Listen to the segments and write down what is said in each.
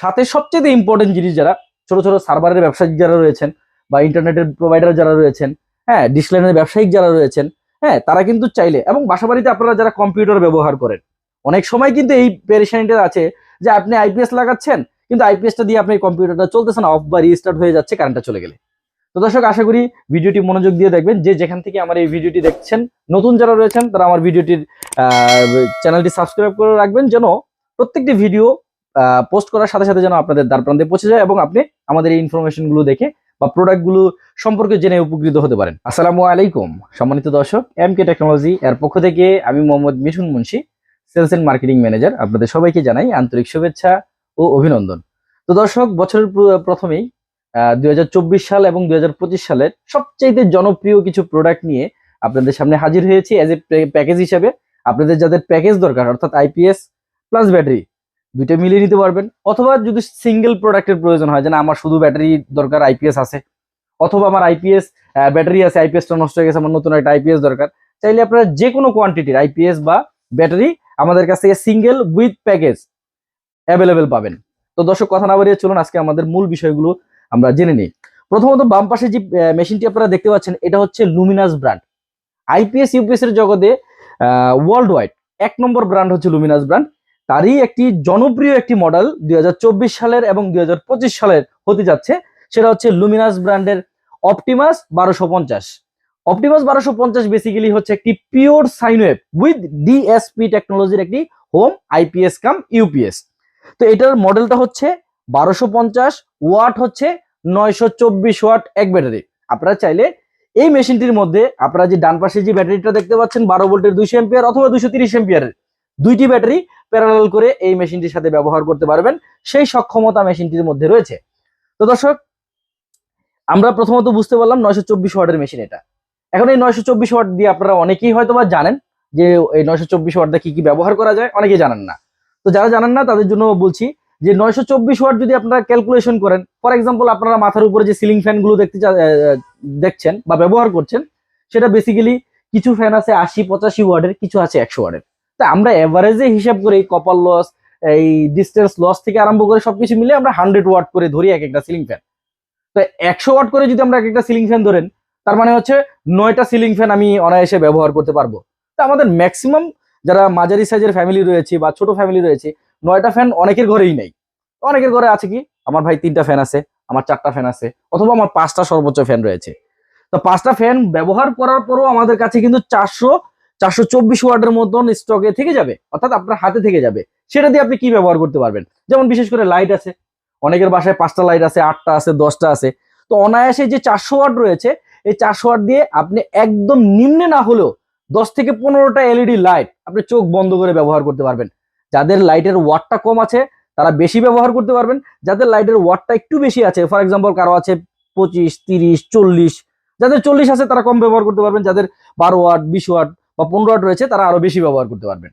সাথে সবচেয়ে ইম্পর্টেন্ট জিনিস যারা, ছোট ছোট সার্ভারের ব্যবসায়িক যারা রয়েছেন বা ইন্টারনেটের প্রোভাইডার যারা রয়েছেন হ্যাঁ ডিসলাইনের ব্যবসায়িক যারা রয়েছেন হ্যাঁ তারা কিন্তু চাইলে, এবং বাসাবাড়িতে আপনারা যারা কম্পিউটার ব্যবহার করেন, অনেক সময় কিন্তু এই পেরেশানিটা আছে যে আপনি আইপিএস লাগাচ্ছেন, কিন্তু আইপিএসটা দিয়ে আপনি কম্পিউটারটা চলতেছে না অফ বা রিস্টার্ট হয়ে যাচ্ছে কারেন্টটা চলে গেলে। তো দর্শক, আশা করি ভিডিওটি মনোযোগ দিয়ে দেখবেন, যে যেখান থেকে আমার এই ভিডিওটি দেখছেন, নতুন যারা রয়েছেন, তারা আমার ভিডিওটির চ্যানেলটি সাবস্ক্রাইব করে রাখবেন, যেন প্রত্যেকটি ভিডিও পোস্ট করার সাথে সাথে যেন আপনাদের দ্বার প্রান্তে পৌঁছে যায় এবং আপনি আমাদের এই ইনফরমেশনগুলো দেখে বা প্রোডাক্টগুলো সম্পর্কে জেনে উপকৃত হতে পারেন। আসসালামু আলাইকুম। সম্মানিত দর্শক এম কে টেকনোলজি এর পক্ষ থেকে আমি Mohammad Mithun Munshi sales and marketing manager আপনাদের সবাইকে জানাই আন্তরিক শুভেচ্ছা ও অভিনন্দন। তো দর্শক, বছরের প্র- প্রথমেই দুই হাজার চব্বিশ সাল এবং দুই হাজার পঁচিশ সালের সবচাইতে জনপ্রিয় কিছু প্রোডাক্ট নিয়ে আপনাদের সামনে হাজির হয়েছি অ্যাজ এ প্যাকেজ হিসাবে। আপনাদের যাদের প্যাকেজ দরকার, অর্থাৎ আইপিএস প্লাস ব্যাটারি দুইটা মিলিয়ে নিতে পারবেন। অথবা যদি সিঙ্গেল প্রোডাক্টের প্রয়োজন হয় যে না আমার শুধু ব্যাটারি দরকার আইপিএস আছে, অথবা আমার আইপিএস ব্যাটারি আছে আইপিএসটা নষ্ট হয়ে গেছে, আমার নতুন একটা আইপিএস দরকার, চাইলে আপনারা যে কোনো কোয়ান্টিটির আইপিএস বা ব্যাটারি আমাদের কাছ থেকে সিঙ্গেল উইথ প্যাকেজ অ্যাভেলেবেল পাবেন। তো দর্শক, কথা না বাড়িয়ে চলুন, আজকে আমাদের মূল বিষয়গুলো আমরা জেনে নিই। প্রথমত বাম পাশে যে মেশিনটি আপনারা দেখতে পাচ্ছেন, এটা হচ্ছে লুমিনাস ব্র্যান্ড আইপিএস ইউপিএস এর জগতে ওয়ার্ল্ড ওয়াইড এক নম্বর ব্র্যান্ড হচ্ছে লুমিনাস ব্র্যান্ড তারই একটি জনপ্রিয় একটি মডেল দুই হাজার চব্বিশ সালের এবং দুই হাজার পঁচিশ সালের হতে যাচ্ছে। সেটা হচ্ছে লুমিনাস ব্র্যান্ডের অপটিমাস বারোশো পঞ্চাশ। অপটিমাস বারোশো পঞ্চাশ বেসিক্যালি হচ্ছে একটি পিওর সাইনওয়েভ উইথ ডিএসপি টেকনোলজির একটি হোম আইপিএস কাম ইউপিএস তো এটার মডেলটা হচ্ছে বারোশো পঞ্চাশ ওয়াট হচ্ছে নয়শো চব্বিশ ওয়াট এক ব্যাটারি আপনারা চাইলে এই মেশিনটির মধ্যে আপনারা যে ডান পাশে যে ব্যাটারিটা দেখতে পাচ্ছেন, বারো ভোল্টের দুইশো এম্পিয়ার অথবা দুইশো তিরিশ এম্পিয়ারের দুইটি ব্যাটারি প্যারালাল করে এই মেশিনটির সাথে ব্যবহার করতে পারবেন। সেই সক্ষমতা মেশিনটির মধ্যে রয়েছে। তো দর্শক, আমরা প্রথমত বুঝতে পারলাম নয়শো চব্বিশ ওয়াটের মেশিন এটা। এখন এই নয়শো চব্বিশ ওয়াট দিয়ে আপনারা অনেকেই হয়তো বা জানেন যে এই নয়শো চব্বিশ ওয়াট দিয়ে কি কি ব্যবহার করা যায় অনেকেই জানেন না। তো যারা জানেন না, তাদের জন্য বলছি যে নয়শো চব্বিশ ওয়াট যদি আপনারা ক্যালকুলেশন করেন ফর এক্সাম্পল আপনারা মাথার উপরে যে সিলিং ফ্যানগুলো দেখতে দেখছেন বা ব্যবহার করছেন, সেটা বেসিক্যালি কিছু ফ্যান আছে আশি পঁচাশি ওয়ার্ডের কিছু আছে একশো ওয়ার্ডের তা আমরা এভারেজে হিসাব করে এই কপার লস এই ডিস্টেন্স লস থেকে আরম্ভ করে সবকিছু মিলে আমরা হান্ড্রেড ওয়াট করে ধরি এক একটা সিলিং ফ্যান তো একশো ওয়াট করে যদি আমরা এক একটা সিলিং ফ্যান ধরেন, তার মানে হচ্ছে নয়টা সিলিং ফ্যান আমি অনায়াসে ব্যবহার করতে পারব। তো আমাদের ম্যাক্সিমাম যারা মাঝারি সাইজের ফ্যামিলি রয়েছে বা ছোট ফ্যামিলি রয়েছে, নয়টা ফ্যান অনেকের ঘরেই নেই। অনেকের ঘরে আছে কি? আমার ভাই তিনটা ফ্যান আছে, আমার চারটা ফ্যান আছে, অথবা আমার পাঁচটা সর্বোচ্চ ফ্যান রয়েছে। তো পাঁচটা ফ্যান ব্যবহার করার পরও আমাদের কাছে কিন্তু চারশো চারশো চব্বিশ ওয়ার্ডের মতন স্টকে থেকে যাবে, অর্থাৎ আপনার হাতে থেকে যাবে। সেটা দিয়ে আপনি কি ব্যবহার করতে পারবেন? যেমন বিশেষ করে লাইট আছে, অনেকের বাসায় পাঁচটা লাইট আছে, আটটা আছে, দশটা আছে। তো অনায়াসে যে চারশো ওয়াট রয়েছে, এই চারশো ওয়াট দিয়ে আপনি একদম নিম্নে না হলেও দশ থেকে পনেরোটা এলইডি লাইট আপনি চোখ বন্ধ করে ব্যবহার করতে পারবেন। যাদের লাইটের ওয়াটটা কম আছে, তারা বেশি ব্যবহার করতে পারবেন। যাদের লাইটের ওয়াটটা একটু বেশি আছে ফর এক্সাম্পল কারও আছে পঁচিশ, তিরিশ, চল্লিশ, যাদের চল্লিশ আছে, তারা কম ব্যবহার করতে পারবেন। যাদের বারো ওয়াট বিশ ওয়াট বা পনেরো ওয়াট রয়েছে, তারা আরও বেশি ব্যবহার করতে পারবেন।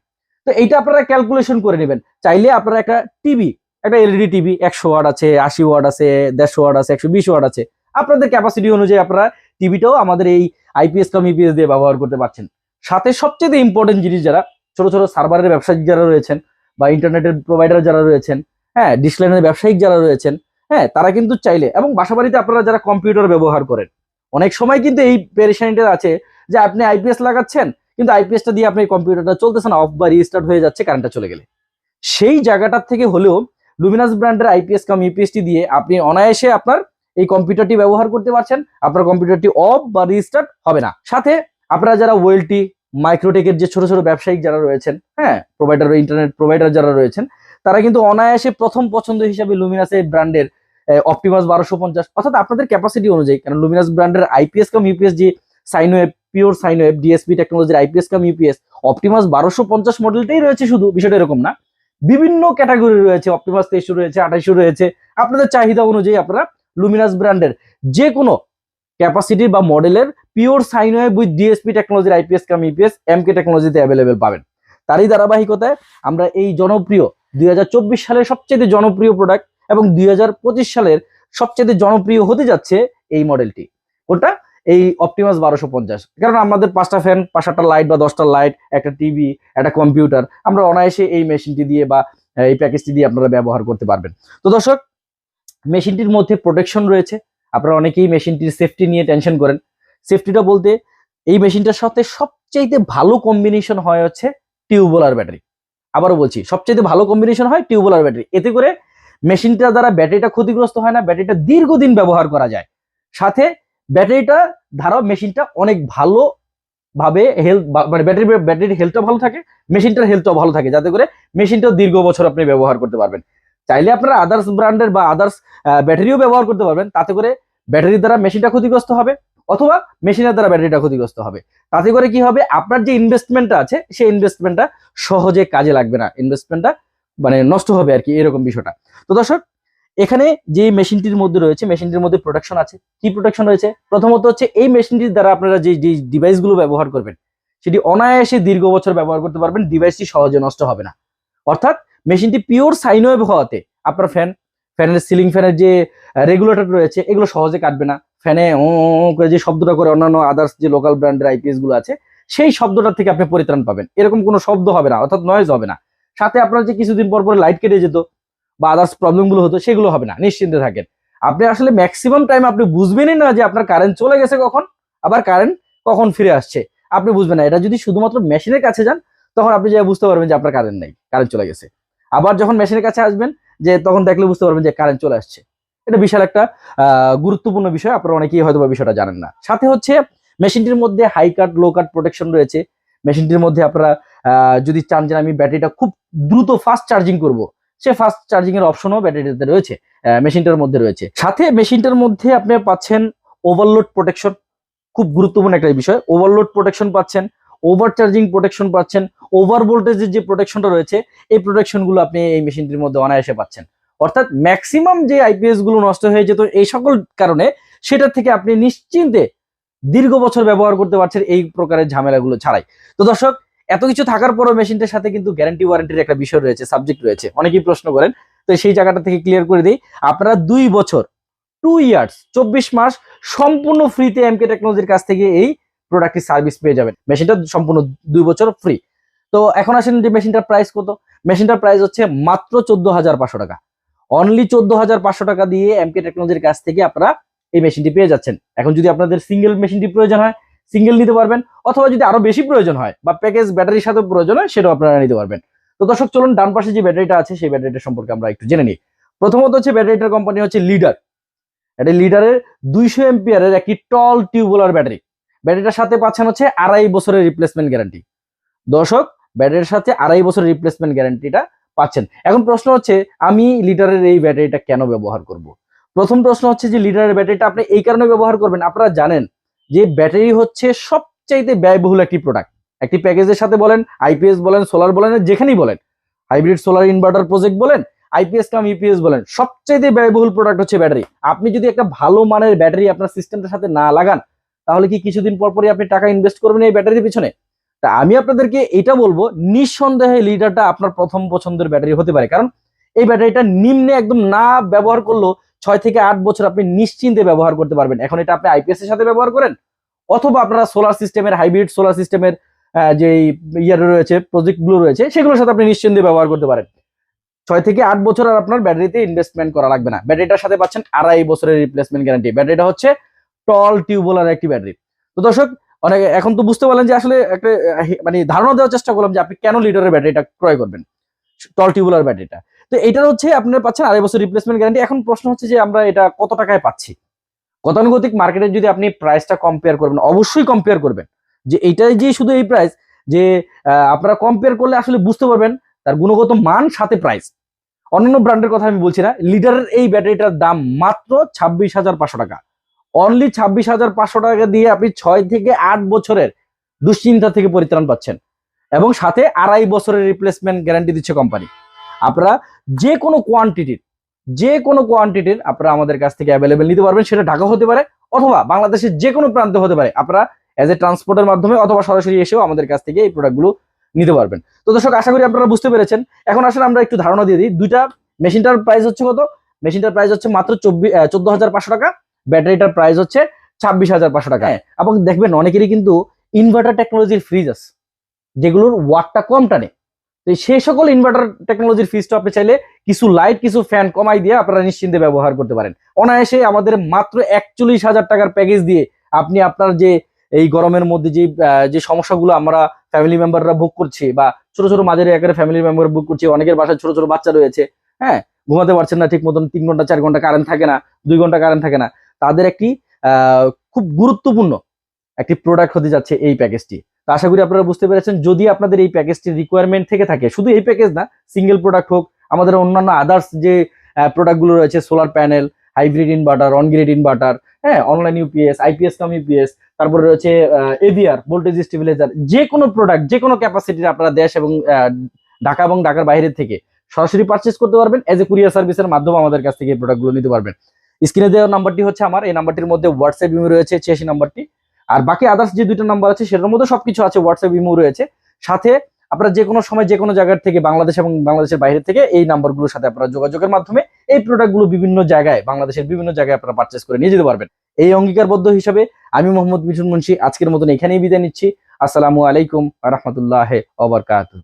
তো এইটা আপনারা ক্যালকুলেশন করে নেবেন। চাইলে আপনারা একটা টিভি একটা এলইডি টিভি একশো ওয়াট আছে, আশি ওয়াট আছে, দেড়শো ওয়াট আছে, একশো বিশ ওয়াট আছে, আপনাদের ক্যাপাসিটি অনুযায়ী আপনারা টিভিটাও আমাদের এই আইপিএস কম ইপিএস দিয়ে ব্যবহার করতে পারছেন। সাথে সবচেয়ে ইম্পর্টেন্ট জিনিস যারা, ছোট ছোট সার্ভারের ব্যবসায়িক যারা রয়েছেন বা ইন্টারনেটের প্রোভাইডার যারা রয়েছেন হ্যাঁ ডিসলাইনের ব্যবসায়িক যারা রয়েছেন হ্যাঁ তারা কিন্তু চাইলে, এবং বাসাবাড়িতে আপনারা যারা কম্পিউটার ব্যবহার করেন, অনেক সময় কিন্তু এই পেরেশানিটা আছে যে আপনি আইপিএস লাগাচ্ছেন কিন্তু আইপিএসটা দিয়ে আপনি কম্পিউটারটা চলতেছে না অফ বা রিস্টার্ট হয়ে যাচ্ছে কারেন্টটা চলে গেলে। সেই জায়গাটার থেকে হলেও লুমিনাস ব্র্যান্ডের আইপিএস কাম ইউপিএসটি দিয়ে আপনি অনায়াসে আপনার এই কম্পিউটারটি ব্যবহার করতে পারছেন। আপনার কম্পিউটারটি অফ বা রিস্টার্ট হবে না। সাথে আপনারা যারা ওয়েলটি মাইক্রোটেকের যে ছোট ছোট ব্যবসায়িক যারা রয়েছেন হ্যাঁ প্রোভাইডার ইন্টারনেট প্রোভাইডার যারা রয়েছেন, তারা কিন্তু অনায়াসে প্রথম পছন্দ হিসাবে লুমিনাস লুমিনাসের ব্র্যান্ডের অপটিমাস বারোশো পঞ্চাশ, অর্থাৎ আপনাদের ক্যাপাসিটি অনুযায়ী, কারণ লুমিনাস ব্র্যান্ডের আইপিএস কাম ইউপিএস যে সাইনওয়েভ পিওর সাইনওয়েভ ডিএসপি টেকনোলজির আইপিএস কাম, ইউপিএস অপটিমাস বারোশো পঞ্চাশ মডেলটাই রয়েছে শুধু, বিষয়টা এরকম না। বিভিন্ন ক্যাটাগরি রয়েছে অপটিমাস তেইশশো রয়েছে আঠাইশো রয়েছে। আপনাদের চাহিদা অনুযায়ী আপনারা লুমিনাস ব্র্যান্ডের যে কোনো ক্যাপাসিটি বা মডেলের পিওর সাইনওয়েভ উইথ ডিএসপি টেকনোলজির IPS cum, UPS M K টেকনোলজিতে অ্যাভেলেবেল পাবেন। তারই ধারাবাহিকতায় আমরা এই জনপ্রিয় দুই হাজার চব্বিশ সালের সবচেয়ে জনপ্রিয় প্রোডাক্ট এবং দুই হাজার পঁচিশ সালের সবচেয়ে জনপ্রিয় হতে যাচ্ছে এই মডেলটি কোনটা? এই অপটিমাস বারোশো পঞ্চাশ। কারণ আমাদের পাঁচটা ফ্যান পাঁচটা লাইট বা দশটা লাইট একটা টিভি একটা কম্পিউটার আমরা অনায়াসে এই মেশিনটি দিয়ে বা এই প্যাকেজটি দিয়ে আপনারা ব্যবহার করতে পারবেন। তো দর্শক মেশিনটির মধ্যে প্রোটেকশন রয়েছে। আপনারা অনেকেই মেশিনটির সেফটি নিয়ে টেনশন করেন। সেফটিটা বলতে, এই মেশিনটার সাথে সবচাইতে ভালো কম্বিনেশন হয় হচ্ছে টিউবওয়েলার ব্যাটারি আবারও বলছি, সবচাইতে ভালো কম্বিনেশন হয় টিউবওয়েলার ব্যাটারি এতে করে মেশিনটা দ্বারা ব্যাটারিটা ক্ষতিগ্রস্ত হয় না ব্যাটারিটা দীর্ঘদিন ব্যবহার করা যায়। সাথে ব্যাটারিটা, ধারা মেশিনটা অনেক ভালো ভাবে হেলথ মানে ব্যাটারি, ব্যাটারির হেলথটা ভালো থাকে, মেশিনটার হেলথটাও ভালো থাকে, যাতে করে মেশিনটা দীর্ঘ বছর আপনি ব্যবহার করতে পারবেন। চাইলে আপনারা আদার্স ব্র্যান্ডের বা আদার্স ব্যাটারিও ব্যবহার করতে পারবেন, তাতে করে ব্যাটারির দ্বারা মেশিনটা ক্ষতিগ্রস্ত হবে, অথবা মেশিনের দ্বারা ব্যাটারিটা ক্ষতিগ্রস্ত হবে। তাতে করে কি হবে, আপনার যে ইনভেস্টমেন্টটা আছে, সেই ইনভেস্টমেন্টটা সহজে কাজে লাগবে না। ইনভেস্টমেন্টটা মানে নষ্ট হবে আর কি, এরকম বিষয়টা। তো দর্শক এখানে যে মেশিনটির মধ্যে রয়েছে, মেশিনটির মধ্যে প্রোটেকশন আছে। কি প্রোটেকশন রয়েছে? প্রথমত হচ্ছে এই মেশিনটির দ্বারা আপনারা যে ডিভাইসগুলো ব্যবহার করবেন, সেটি অনায়াসে দীর্ঘ বছর ব্যবহার করতে পারবেন ডিভাইসটি সহজে নষ্ট হবে না। অর্থাৎ মেশিনটি পিওর সাইনওয়েভ হওয়াতে আপনার ফ্যান ফ্যানের সিলিং ফ্যানের যে রেগুলেটর রয়েছে, এগুলো সহজে কাটবে না। ফ্যানে ও করে যে শব্দটা করে অন্যান্য আদার্স যে লোকাল ব্র্যান্ডের আইপিএসগুলো আছে, সেই শব্দটার থেকে আপনি পরিত্রাণ পাবেন। এরকম কোনো শব্দ হবে না, অর্থাৎ নয়েজ হবে না। সাথে আপনার যে কিছুদিন পর পর লাইট কেটে যেত বা আদার্স প্রবলেমগুলো হতো, সেগুলো হবে না, নিশ্চিন্তে থাকেন। আপনি আসলে ম্যাক্সিমাম টাইম আপনি বুঝবেনই না যে আপনার কারেন্ট চলে গেছে কখন, আবার কারেন্ট কখন ফিরে আসছে। আপনি বুঝবেন না, এটা যদি শুধুমাত্র মেশিনের কাছে যান, তখন আপনি যে বুঝতে পারবেন যে আপনার কারেন্ট নেই কারেন্ট চলে গেছে। আবার যখন মেশিনের কাছে আসবেন, যে তখন দেখলে বুঝতে পারবেন যে কারেন্ট চলে আসছে। এটা বিশাল একটা গুরুত্বপূর্ণ বিষয়, আপনারা অনেকেই হয়তো বিষয়টা জানেন না। সাথে হচ্ছে মেশিনটির মধ্যে হাই কাট লো কাট প্রোটেকশন রয়েছে। মেশিনটির মধ্যে আপনারা যদি চান যে আমি ব্যাটারিটা খুব দ্রুত ফাস্ট চার্জিং করব সে ফাস্ট চার্জিং এর অপশনও ব্যাটারিতে রয়েছে মেশিনটার মধ্যে রয়েছে। সাথে মেশিনটার মধ্যে আপনি পাচ্ছেন ওভারলোড প্রোটেকশন খুব গুরুত্বপূর্ণ একটা বিষয়। ওভারলোড প্রোটেকশন পাচ্ছেন ওভার চার্জিং প্রোটেকশন পাচ্ছেন ওভার ভোল্টেজের যে প্রোটেকশনটা রয়েছে, এই প্রোটেকশনগুলো আপনি এই মেশিনটির মধ্যে অনায়াসে পাচ্ছেন। অর্থাৎ ম্যাক্সিমাম যে আইপিএসগুলো নষ্ট হয়ে যেত এই সকল কারণে সেটা থেকে আপনি নিশ্চিন্তে দীর্ঘ বছর ব্যবহার করতে পারছেন এই প্রকারের ঝামেলাগুলো ছাড়াই। তো দর্শক এত কিছু থাকার পরও মেশিনটার সাথে কিন্তু গ্যারান্টি ওয়ারেন্টির একটা বিষয় রয়েছে সাবজেক্ট রয়েছে। অনেকেই প্রশ্ন করেন, তো সেই জায়গাটা থেকে ক্লিয়ার করে দিই। আপনারা দুই বছর টু ইয়ার্স চব্বিশ মাস সম্পূর্ণ ফ্রিতে এমকে টেকনোলজির কাছ থেকে এই প্রোডাক্টটি সার্ভিস পেয়ে যাবেন। মেশিনটা সম্পূর্ণ দুই বছর ফ্রি তো এখন আসেন যে মেশিনটার প্রাইস কত? মেশিনটার প্রাইস হচ্ছে মাত্র চোদ্দ হাজার পাঁচশো টাকা। অনলি চোদ্দ হাজার পাঁচশো টাকা দিয়ে এমকে টেকনোলজির কাছ থেকে আপনারা এই মেশিনটি পেয়ে যাচ্ছেন। এখন যদি আপনাদের সিঙ্গেল মেশিনটি প্রয়োজন হয় সিঙ্গেল নিতে পারবেন, অথবা যদি আরও বেশি প্রয়োজন হয় বা প্যাকেজ ব্যাটারির সাথে প্রয়োজন হয়, সেটাও আপনারা নিতে পারবেন। তো দর্শক, চলুন ডান পাশে যে ব্যাটারিটা আছে, সেই ব্যাটারিটা সম্পর্কে আমরা একটু জেনে নিই। প্রথমত হচ্ছে ব্যাটারিটার কোম্পানি হচ্ছে লিডার। এটা লিডারের দুইশো এমপিয়ারের একটি টল টিউবওয়েলার ব্যাটারি। ব্যাটারিটার সাথে পাচ্ছেন হচ্ছে আড়াই বছরের রিপ্লেসমেন্ট গ্যারান্টি। দর্শক ব্যাটারির সাথে আড়াই বছরের রিপ্লেসমেন্ট গ্যারান্টিটা পাচ্ছেন। এখন প্রশ্ন হচ্ছে, আমি লিটারের এই ব্যাটারিটা কেন ব্যবহার করব? প্রথম প্রশ্ন হচ্ছে যে লিটারের ব্যাটারিটা আপনি এই কারণে ব্যবহার করবেন, আপনারা জানেন। যে ব্যাটারি হচ্ছে সবচাইতে ব্যয়বহুল একটি প্রোডাক্ট একটি প্যাকেজের সাথে বলেন আইপিএস বলেন সোলার বলেন যেখানেই বলেন হাইব্রিড সোলার ইনভার্টার প্রজেক্ট বলেন আইপিএস কাম ইউপিএস বলেন, সবচাইতে ব্যয়বহুল প্রোডাক্ট হচ্ছে ব্যাটারি। আপনি যদি একটা ভালো মানের ব্যাটারি আপনার সিস্টেমটার সাথে না লাগান, তাহলে কি কিছুদিন পর পরই আপনি টাকা ইনভেস্ট করবেন এই ব্যাটারির পিছনে? তা আমি আপনাদেরকে এটা বলব, নিঃসন্দেহে লিডারটা আপনার প্রথম পছন্দের ব্যাটারি হতে পারে। কারণ এই ব্যাটারিটা নিম্নে একদম না ব্যবহার করলেও ছয় থেকে আট বছর আপনি নিশ্চিন্তে ব্যবহার করতে পারবেন। এখন এটা আপনি আইপিএস এর সাথে ব্যবহার করেন, অথবা আপনারা সোলার সিস্টেমের হাইব্রিড সোলার সিস্টেমের যে ইয়ার রয়েছে প্রজেক্টগুলো রয়েছে, সেগুলোর সাথে আপনি নিশ্চিন্তে ব্যবহার করতে পারেন। ছয় থেকে আট বছর আর আপনার ব্যাটারিতে ইনভেস্টমেন্ট করা লাগবে না। ব্যাটারিটার সাথে পাচ্ছেন আড়াই বছরের রিপ্লেসমেন্ট গ্যারান্টি ব্যাটারিটা হচ্ছে টল টিউবওয়েলার একটি ব্যাটারি। তো দর্শক, অনেক, এখন তো বুঝতে পারলেন যে আসলে একটা মানে ধারণা দেওয়ার চেষ্টা করলাম যে আপনি কেন লিটারের ব্যাটারিটা ক্রয় করবেন টল টিউবুলার ব্যাটারিটা। তো এটার হচ্ছে আপনার পাচ্ছেন আড়াই বছর রিপ্লেসমেন্ট গ্যারান্টি এখন প্রশ্ন হচ্ছে যে আমরা এটা কত টাকায় পাচ্ছি? গতানুগতিক মার্কেটে যদি আপনি প্রাইসটা কম্পেয়ার করবেন, অবশ্যই কম্পেয়ার করবেন। যে এইটাই যে শুধু এই প্রাইস যে আপনারা কম্পেয়ার করলে আসলে বুঝতে পারবেন তার গুণগত মান, সাথে প্রাইস অন্যান্য ব্র্যান্ডের কথা আমি বলছি না লিটারের এই ব্যাটারিটার দাম মাত্র ছাব্বিশ হাজার পাঁচশো টাকা। অনলি ছাব্বিশ হাজার পাঁচশো টাকা দিয়ে আপনি ছয় থেকে আট বছরের দুশ্চিন্তা থেকে পরিত্রাণ পাচ্ছেন। এবং সাথে আড়াই বছরের রিপ্লেসমেন্ট গ্যারান্টি দিচ্ছে কোম্পানি আপনারা যে কোনো কোয়ান্টিটির যে কোনো কোয়ান্টিটির আপনারা আমাদের কাছ থেকে অ্যাভেলেবেল নিতে পারবেন। সেটা ঢাকা হতে পারে অথবা বাংলাদেশের যে কোনো প্রান্তে হতে পারে। আপনারা অ্যাজ এ ট্রান্সপোর্টের মাধ্যমে অথবা সরাসরি এসেও আমাদের কাছ থেকে এই প্রোডাক্টগুলো নিতে পারবেন। তো দর্শক আশা করি আপনারা বুঝতে পেরেছেন। এখন আসলে আমরা একটু ধারণা দিয়ে দিই। দুইটা মেশিনটার প্রাইস হচ্ছে কত? মেশিনটার প্রাইস হচ্ছে মাত্র চব্বিশ চোদ্দ হাজার পাঁচশো টাকা। ব্যাটারিটার প্রাইস হচ্ছে ছাব্বিশ হাজার পাঁচশো টাকা। হ্যাঁ, এবং দেখবেন অনেকেরই কিন্তু ইনভার্টার টেকনোলজির ফ্রিজ আছে। যেগুলোর ওয়াটটা কম টানে। সেই সকল ইনভার্টার টেকনোলজির ফিজটা আপনি চাইলে কিছু লাইট কিছু ফ্যান কমাই দিয়ে আপনারা নিশ্চিন্তে ব্যবহার করতে পারেন। অনায়াসে আমাদের মাত্র একচল্লিশ হাজার টাকার প্যাকেজ দিয়ে আপনি আপনার যে এই গরমের মধ্যে যে যে সমস্যাগুলো আমরা ফ্যামিলি মেম্বাররা বুক করছি বা ছোট ছোট মাঝারি আকারে ফ্যামিলি মেম্বার বুক করছি, অনেকের বাসায় ছোট ছোট বাচ্চা রয়েছে হ্যাঁ ঘুমাতে পারছেন না ঠিক মতন, তিন ঘণ্টা, চার ঘণ্টা কারেন্ট থাকে না, দুই ঘণ্টা কারেন্ট থাকে না, তাদের একটি খুব গুরুত্বপূর্ণ একটি প্রোডাক্ট হতে যাচ্ছে এই প্যাকেজটি তো আশা করি আপনারা বুঝতে পেরেছেন, যদি আপনাদের এই প্যাকেজটির রিকোয়ারমেন্ট থেকে থাকে, শুধু এই প্যাকেজ না সিঙ্গেল প্রোডাক্ট হোক, আমাদের অন্যান্য আদার্স যে প্রোডাক্টগুলো রয়েছে solar panel hybrid inverter on grid inverter হ্যাঁ online UPS IPS cum UPS তারপরে রয়েছে এভিআর ভোল্টেজ স্টেবিলাইজার যে কোনো প্রোডাক্ট যে কোনো ক্যাপাসিটির আপনারা দেশ এবং ঢাকা এবং ঢাকার বাইরে থেকে সরাসরি পারচেস করতে পারবেন এজ এ কুরিয়ার সার্ভিসের মাধ্যমে আমাদের কাছ থেকে এই প্রোডাক্টগুলো নিতে পারবেন। স্ক্রিনে দেওয়া নাম্বারটি হচ্ছে আমার, এই নাম্বারটির মধ্যে হোয়াটসঅ্যাপ ইমো রয়েছে, ছিয়াশি নাম্বারটি আর বাকি আদার্স যে দুইটা নাম্বার আছে, সেটার মধ্যে সবকিছু আছে হোয়াটসঅ্যাপ ইমো রয়েছে। সাথে আপনারা যে কোনো সময় যে কোনো জায়গার থেকে বাংলাদেশ এবং বাংলাদেশের বাইরে থেকে এই নাম্বারগুলোর সাথে আপনারা যোগাযোগের মাধ্যমে এই প্রোডাক্টগুলো বিভিন্ন জায়গায়, বাংলাদেশের বিভিন্ন জায়গায় আপনারা পারচেস করে নিয়ে যেতে পারবেন। এই অঙ্গীকারবদ্ধ হিসাবে আমি মোহাম্মদ মিঠুন মুন্সি, আজকের মতন এখানেই বিদায় নিচ্ছি। আসসালামু আলাইকুম রহমতুল্লাহ ওবরকাত